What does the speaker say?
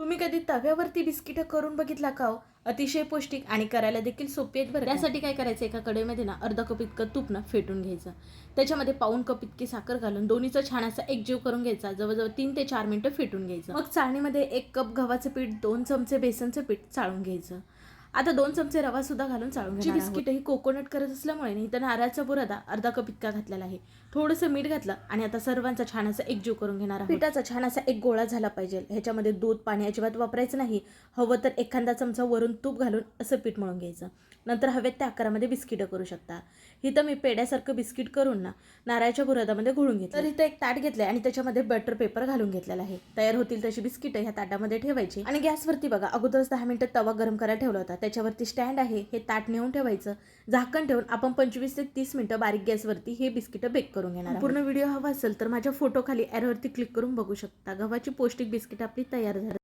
तुम्ही कधी तव्यावरती बिस्किटं करून बघितला का हो? अतिशय पौष्टिक आणि करायला देखील सोपी आहेत बरं त्यासाठी काय करायचं? एका कढईमध्ये ना अर्धा कप इतकं तूप ना फेटून घ्यायचं. त्याच्यामध्ये पाऊन कप इतकी साखर घालून दोन्हीचा छान असा एक जीव करून घ्यायचा. जवळजवळ तीन ते चार मिनिटं फेटून घ्यायचं. मग चाळणीमध्ये एक कप गव्हाचं पीठ दोन चमचे बेसनचं पीठ चाळून घ्यायचं. आता दोन चमचे रवा सुद्धा घालून चाळून घ्यायची बिस्किट ही कोकोनट करत असल्यामुळे नाही तर नारळाचा बुरादा अर्धा कप इतका घातलेला आहे. थोडंसं मीठ घातलं आणि आता सर्वांचा छान असा एकजीव करून घेणार आहे पिठाचा छान असा एक गोळा झाला पाहिजे. ह्याच्यामध्ये दूध पाणी अजिबात वापरायचं नाही. हवं तर एखादा चमचा वरून तूप घालून असं पीठ मळून घ्यायचं. नंतर हवेत त्या आकारामध्ये बिस्किटं करू शकता. इथं मी पेड्यासारखं बिस्किट करून ना नारळाच्या बुरादामध्ये घोळून घेतलं. तर इथं एक ताट घेतलंय आणि त्याच्यामध्ये बटर पेपर घालून घेतलेला आहे. तयार होतील तशी बिस्किटं ह्या ताटामध्ये ठेवायची. आणि गॅसवरती बघा अगोदरच दहा मिनिटं तवा गरम करायला ठेवला होता त्याच्यावरती स्टँड आहे हे ताट नेऊन ठेवायचं. झाकण ठेवून आपण पंचवीस ते तीस मिनटं बारीक गॅसवरती हे बिस्किटं बेक करून घेणार पूर्ण व्हिडिओ हवा असेल तर माझ्या फोटो खाली क्लिक करून बघू शकता. गव्हाची पौष्टिक बिस्किट आपली तयार झाली.